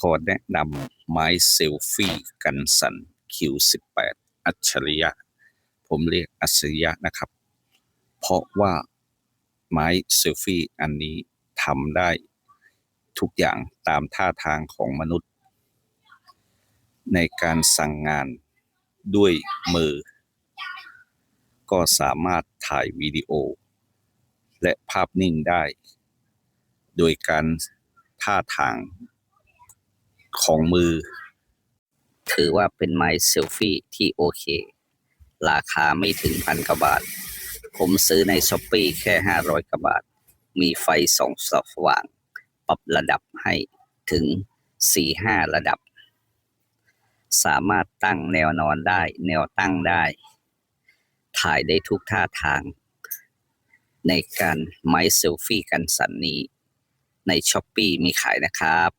ขอแนะนำไม้เซลฟี่กันสัน Q18 อัจฉริยะ ผมเรียกอัจฉริยะนะครับ เพราะว่าไม้เซลฟี่อันนี้ทำได้ทุกอย่างตามท่าทางของมนุษย์ ในการสั่งงานด้วยมือ ก็สามารถถ่ายวิดีโอ และภาพนิ่งได้ โดยการท่าทาง ของมือ ถือว่าเป็นไม้เซลฟี่ที่โอเค ราคาไม่ถึงพันกว่าบาท ผมซื้อในช้อปปีแค่ห้าร้อยกว่าบาท มีไฟสองสว่าง ปรับระดับให้ถึงสี่ห้าระดับ สามารถตั้งแนวนอนได้ แนวตั้งได้ ถ่ายได้ทุกท่าทาง ในการไม้เซลฟี่กันสันนี้ในช้อปปีมีขายนะครับ